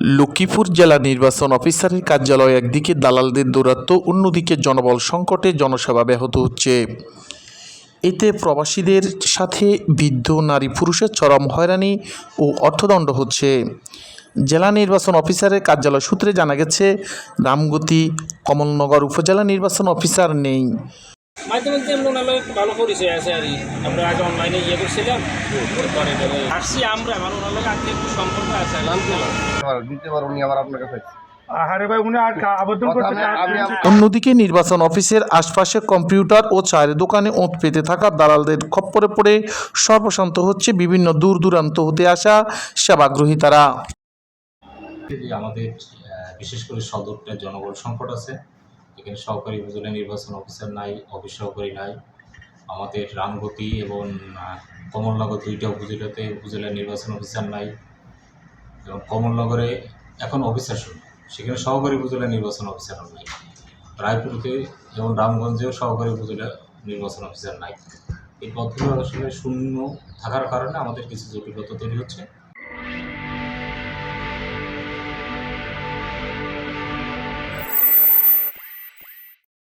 লক্ষ্মীপুর জেলা নির্বাচন অফিসারের কার্যালয় একদিকে, দালালদের দৌরাত্ম্য অন্যদিকে জনবল সংকটে জনসেবা ব্যাহত হচ্ছে। এতে প্রবাসীদের সাথে বৃদ্ধ, নারী, পুরুষের চরম হয়রানি ও অর্থদণ্ড হচ্ছে। জেলা নির্বাচন অফিসারের কার্যালয় সূত্রে জানা গেছে, রামগতি কমলনগর উপজেলা নির্বাচন অফিসার নেই। দিয়ে আমরা ভালো পরিচয় আছে আর কি। আমরা আগে অনলাইনে ইয়ে করছিলাম পরে আসছি আমরা আমার ওনার লগে আজকে একটু সম্পর্ক আছে পারো উনি আবার আপনার কাছে আরে ভাই উনি আর কা- আবেদন কথা করতে আমি- আমি আপ- অন্যদিকে নির্বাচন অফিসের আশপাশে কম্পিউটার ও চায়ের দোকানে ওঁত পেতে থাকা দালালদের খপ্পরে পড়ে সর্বশান্ত হচ্ছে বিভিন্ন দূর দূরান্ত হতে আসা সেবাগ্রহী তারা। আমাদের বিশেষ করে সদরটা জনবল সংকট আছে। এখানে সহকারী উপজেলা নির্বাচন অফিসার নাই অফিস সহকারী নাই। আমাদের রামগতি এবং কমলনগর দুইটা উপজেলাতে উপজেলা নির্বাচন অফিসার নাই এবং কমলনগরে এখন অফিসার শূন্য সেখানে সহকারী উপজেলা নির্বাচন অফিসার নাই। রায়পুরতে এবং রামগঞ্জেও সহকারী উপজেলা নির্বাচন অফিসার নাই। এই পদগুলো আসলে শূন্য থাকার কারণে আমাদের কিছু জটিলতা তৈরি হচ্ছে।